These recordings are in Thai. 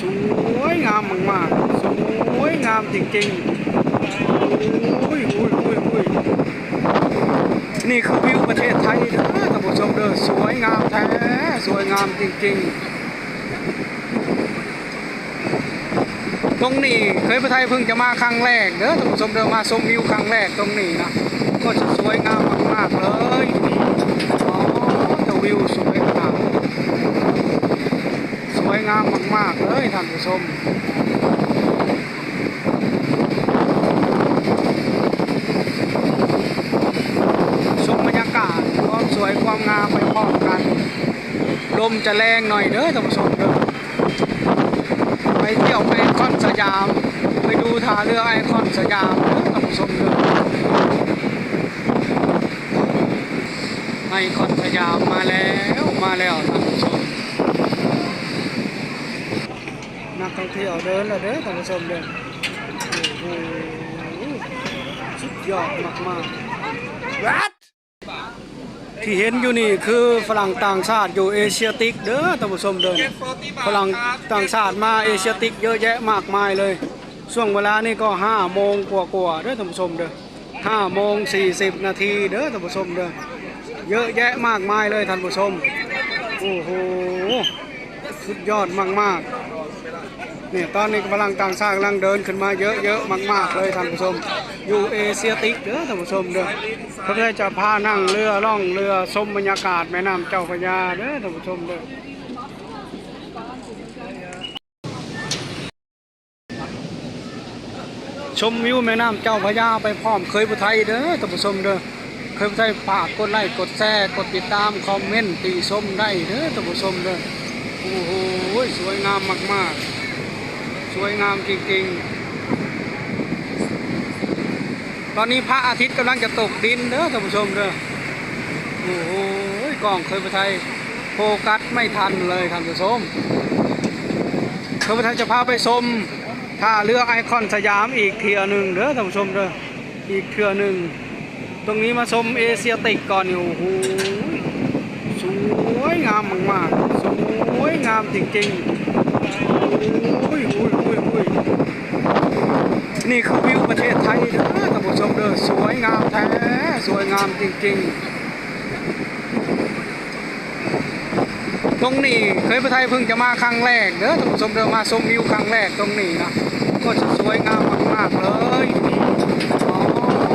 สวยงามมากๆ สวยงามจริงๆอุ้ยอุ้ยอุ้ยอุ้ยนี่คือวิวประเทศไทยนะท่านผู้ชมเด้อสวยงามแท้สวยงามจริงๆ ตรงนี้เคยประเทศไทยเพิ่งจะมาครั้งแรกเด้อท่านผู้ชมเด้อมาชมวิวครั้งแรกตรงนี้นะสวยงามมากๆเลยอ๋อแต่วิวสวยขนาด สวยงามมากๆเล ยท่านผู้ชมชมบรรยากาศความสวยความงามไปพร้อมกัน ลมจะแรงหน่อยเด้อท่านผู้ชมเด้อไปเที่ยวไปไอคอนสยาม ไปดูท่าเรือไอคอนสยามเด้อท่านผู้ชมเด้อไอคอนสยามมาแล้วมาแล้วท่านผู้ชม นั กท่องเที่ยวเดินแล้วเด้อท่านผู้ชมเด้อโอ้โหสุดยอดมากๆ What? ที่เห็นอยู่นี่คือฝรั่งต่างชาติอยู่เอเชียติกเด้อท่านผู้ชมเดินฝรั่งต่างชาติมาเอเชียติกเยอะแยะมากมายเลย ช่วงเวลานี่ก็5โมงกว่าๆเด้อท่านผู้ชมเด้อ5โมง40นาทีเด้อท่านผู้ชมเด้อเยอะแยะมากมายเลยท่านผู้ชมโอ้โหสุดยอดมากๆ เนี่ยตอนนี้กำลังต่างชาติกำลังเดินขึ้นมาเยอะๆมาก ๆ เลยท่านผู้ชมอยู่เอเชียติกเด้อท่านผู้ชมเด้อเขาได้จะพานั่งเรือล่องเรือชมบรรยากาศแม่น้ำเจ้าพระยาเด้อท่านผู้ชมเด้อชมวิวแม่น้ำเจ้าพระยาไปพร้อมเคยผู้ไทยเด้อท่านผู้ชมเด้อเคยผู้ไทยฝากกดไลค์กดแชร์กดติดตามคอมเมนต์ตีชมได้เด้อท่านผู้ชมเด้อโอ้โหสวยงามมากๆ สวยงามจริงๆ ตอนนี้พระอาทิตย์กำลังจะตกดินเด้อท่านผู้ชมเด้อโอ้โหกล้องเคยไปไทยโฟกัสไม่ทันเลยท่านผู้ชมเคยไปไทยจะพาไปชมท่าเรือไอคอนสยามอีกเทือหนึ่งเด้อท่านผู้ชมเด้ออีกเทือหนึ่งตรงนี้มาชมเอเชียติกก่อนโอ้โหสวยงามมากๆสวยงามจริงๆ อุ้ยอุ้ยอุ้ยอุ้ยนี่คือวิวประเทศไทยเด้อท่านผู้ชมเด้อสวยงามแท้สวยงามจริงๆ ตรงนี้เคยไปไทยเพิ่งจะมาครั้งแรกเด้อท่านผู้ชมเด้อมาชมวิวครั้งแรกตรงนี้นะก็จะสวยงามมากๆเลยอ๋อ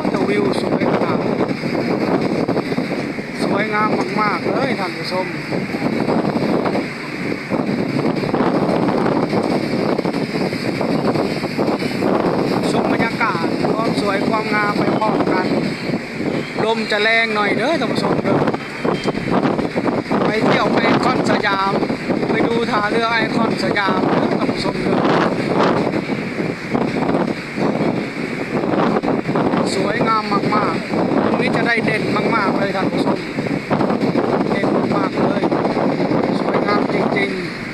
แต่วิวสวยขนาดสวยงามมากๆเลยท่านผู้ชม ชมบรรยากาศความสวยความงามไปพร้อมกัน ล มจะแรงหน่อยเด้อท่านผู้ชมเด้อไปเที่ยวไปไอคอนสยาม ไปดูท่าเรือไอคอนสยามเด้อท่านผู้ชมเด้อสวยงามมากๆตรงนี้จะได้เด่นมากๆเลยท่านผู้ชม เด่นมากๆเลย สวยงามจริงๆ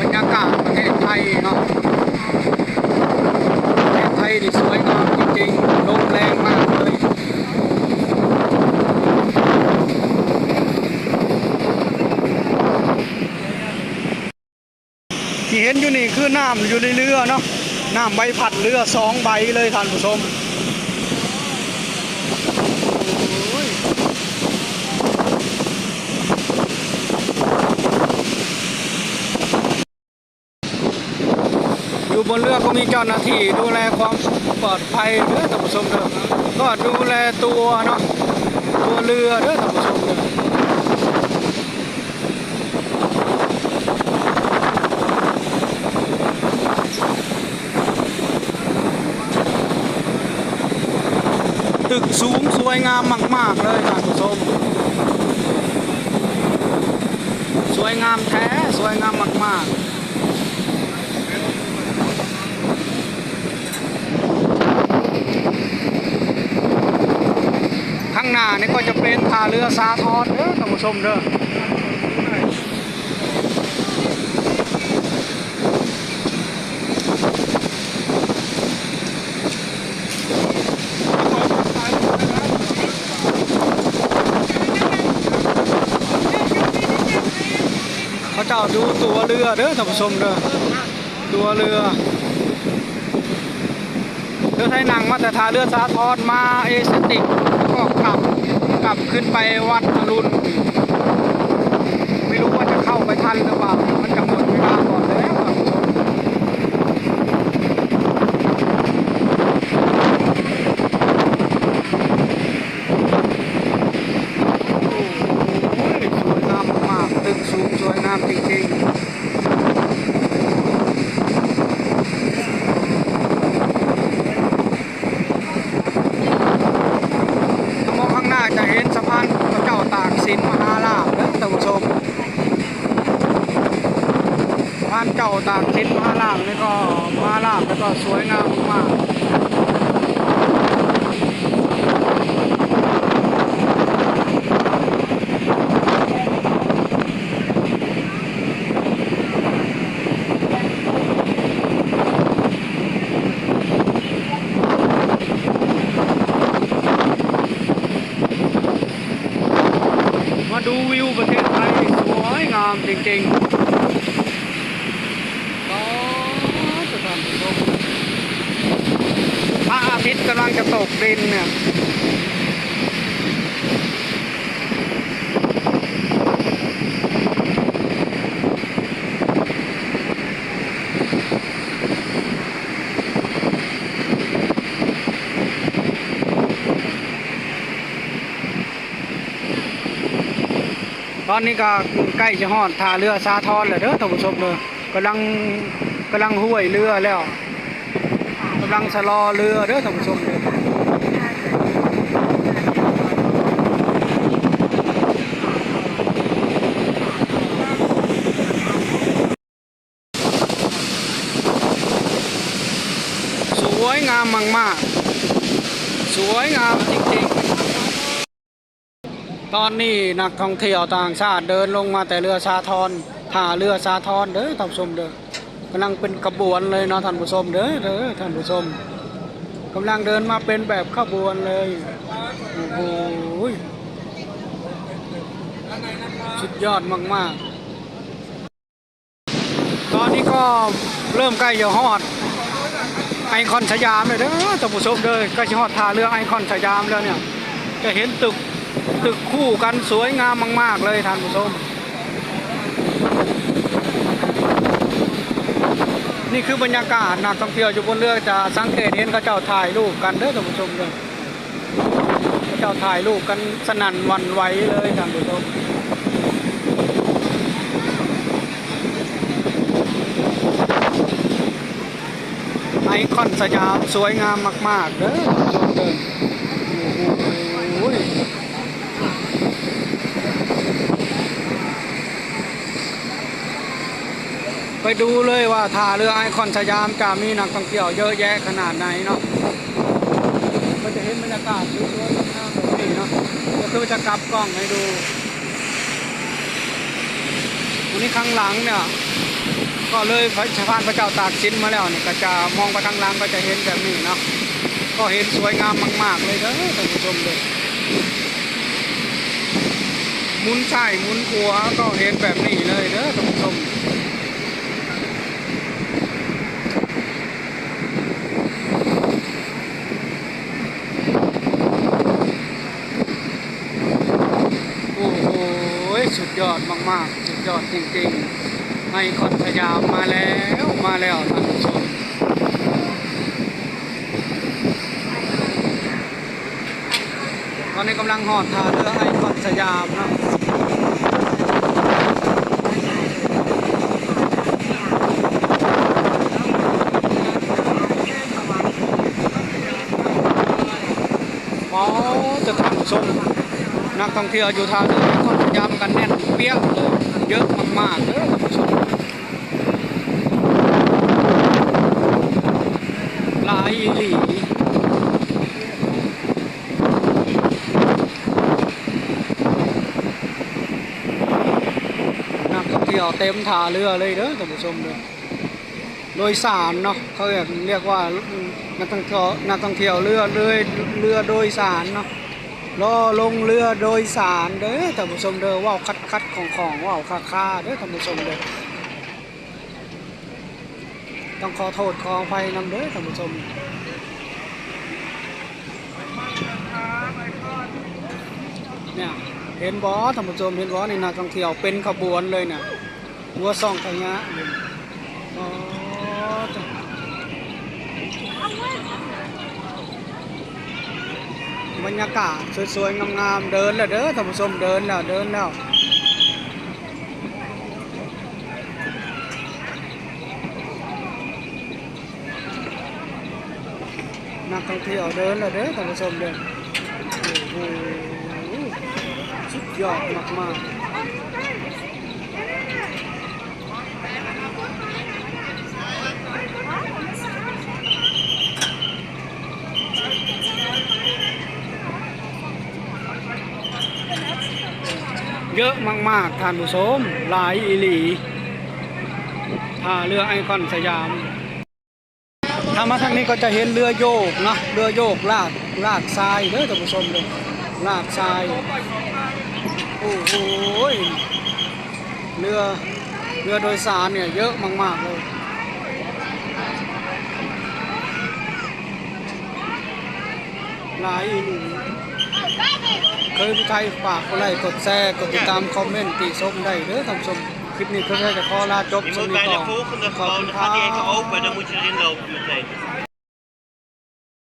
บรรยากาศประเทศไท ยเนาะประเทศไทยนี่สวยงามจริงๆลมแรงมากเลยที่เห็นอยู่นี่คือน้ำอยู่ในเรือเนาะน้ำใบผัดเรือสองใบเลยท่านผู้ชมโอ้ย อยู่บน เรือก็จ้าหน้าที่ดูแลความปลอดภัยเด้อท่านผู้ชมเด้อก็ดูแลตัวเนาะตัวเรือเด้อท่านผู้ชมเด้อตึกสูงสวยงามมาก ๆ เลยท่านผู้ชม สวยงามแท้ สวยงามมาก ๆานี่ก็จะเป็นท่าเรือสาทรเด้อท่านผู้ชมเด้อเขาเจ้าดูตัวเรือเด้อท่านผู้ชมเด้อตัวเรือเรือไทยนังมาแต่ทาเรือสาทรมาเอสติกก็ขับ ลับขึ้นไปวัดอรุณ ไม่รู้ว่าจะเข้าไปทันหรือเปล่ามันจะหมดเวลาก่อนแล้วท่านผู้ชม โอ้โหสวยงามมากๆตึกสูงสวยงามจริงๆถ้ามองข้างหน้าจะเห็นสะพานพระเจ้าตากสินมหาราชนะท่านผู้ชมสะพานเจ้าตากสินมหาราชนี่ก็มหาราชแล้วก็สวยงามมากมาดูวิวประเทศไทยสวยงามจริงๆก็สถานผู้ชมพระอาทิตย์กำลังจะตกดิน เนี่ยตอนนี้ก็ใกล้จะฮอดท่าเรือสาทรแล้วเด้อท่านผู้ชมเด้อกำลังกำลังห้วยเรือแล้วกำลังสลอเรือเด้อท่านผู้ชมเด้อสวยงา มมาก ๆ สวยงามจริง ๆ ตอนนี้นักท่องเที่ยวต่างชาติเดินลงมาแต่เรือสาทรท่าเรือสาทรเด้อท่านผู้ชมเด้อกำลังเป็นขบวนเลยเนาะท่านผู้ชมเด้อเด้อท่านผู้ชมกำลังเดินมาเป็นแบบขบวนเลยโอ้โหสุดยอดมาก ๆ ตอนนี้ก็เริ่มใกล้จะฮอด ไอคอนสยามเลยเด้อท่านผู้ชมเด้อกล้จะฮอดท่าเรือไอคอนสยามแล้วเนี่ย จะเห็นตึกตึกคู่กันสวยงามมาก ๆ เลยท่านผู้ชม นี่คือบรรยากาศนักท่องเที่ยวอยู่บนเรือจะสังเกตเห็นเขาเจ้าถ่ายรูปกันเด้อท่านผู้ชมเด้อเขาเจ้าถ่ายรูปกันสนั่นวันไหวเลยท่านผู้ชม ไอคอนสยามสวยงามมาก ๆเด้อท่นผู้ชมเด้อโอ้โหไปดูเลยว่าท่าเรือไอคอนสยามจะมีนักท่องเที่ยวเยอะแยะขนาดไหนเนาะก็จะเห็นบรรยากาศสวยๆงามๆแบบนี้เนาะก็คือจะกลับกล้องให้ดูวันนี้ข้างหลังเนี่ย ก็เลยพระสะพานพระเจ้าตากสินมาแล้วเนี่ยก็จะมองไปข้างหลังก็จะเห็นแบบนี้เนาะก็เห็นสวยงามมาก ๆ เลยเด้อท่านผู้ชมเลยหมุนซ้ายหมุนขวาก็เห็นแบบนี้เลยเด้อท่านผู้ชมโอ้โหสุดยอดมาก ๆ สุดยอดจริง ๆ ไอคอนสยามมาแล้วมาแล้วท่านผู้ชมตอนนี้กำลังหอดทาเรือไอคอนสยามนะอ๋อจะท่านผู้ชมนักท่องเที่ยวอยู่ทาเรือไอคอนสยามกันแน่นเปี้ยเลยเยอะมากๆเลยท่านผู้ชม หลายอีหลีนักท่องเที่ยวเต็มท่าเรือเลยเด้อท่านผู้ชมเลยโดยสารเนาะเขาเรียกเรียกว่านักท่องเที่ยวนักท่องเที่ยวเรือเรือเรือโดยสารเนาะรอลงเรือโดยสารเด้อท่านผู้ชมเด้อว่าวคัดคัดของของว่าวคาคาเด้อท่านผู้ชมเด้อ ต้องขอโทษขออภัยนำเด้อท่านผู้ชมเนี่ยเห็นบ่ท่านผู้ชมเห็นบ่นี่นักท่องเที่ยวเป็นขบวนเลยน่ะหัวซ่องขยะนี่อ๋อจ้บรรยากาศสวยๆงามๆเดินแล้วเด้อท่านผู้ชมเดินแล้วเดินแล้ว นักท่องเที่ยวเดินแล้วเด้อท่านผู้ชมเดินโอ้โหสุดยอดมากๆเยอะมากๆท่านผู้ชมหลายอีหลีท่าเรือไอคอนสยาม ถ้ามาทางนี้ก็จะเห็นเรือโยกนะเรือโยกลากลากทรายเด้อท่านผู้ชมเลยลากทรายโอ้โหเรือเรือโดยสารเนี่ยเยอะมาก ๆ เลยหลายอีหลีเคยผู้ไทยฝากกดไลค์กดแชร์กดติดตามคอมเมนต์ติชมได้เด้อท่านผู้ชม คลิปนี้เพื่อจะขอลาจบ Je สวัส moet ดี bij ต่อ de volgende ขอบ gewoon, คุณ dan ครั gaat hij even บ open, dan moet je erin lopen meteen.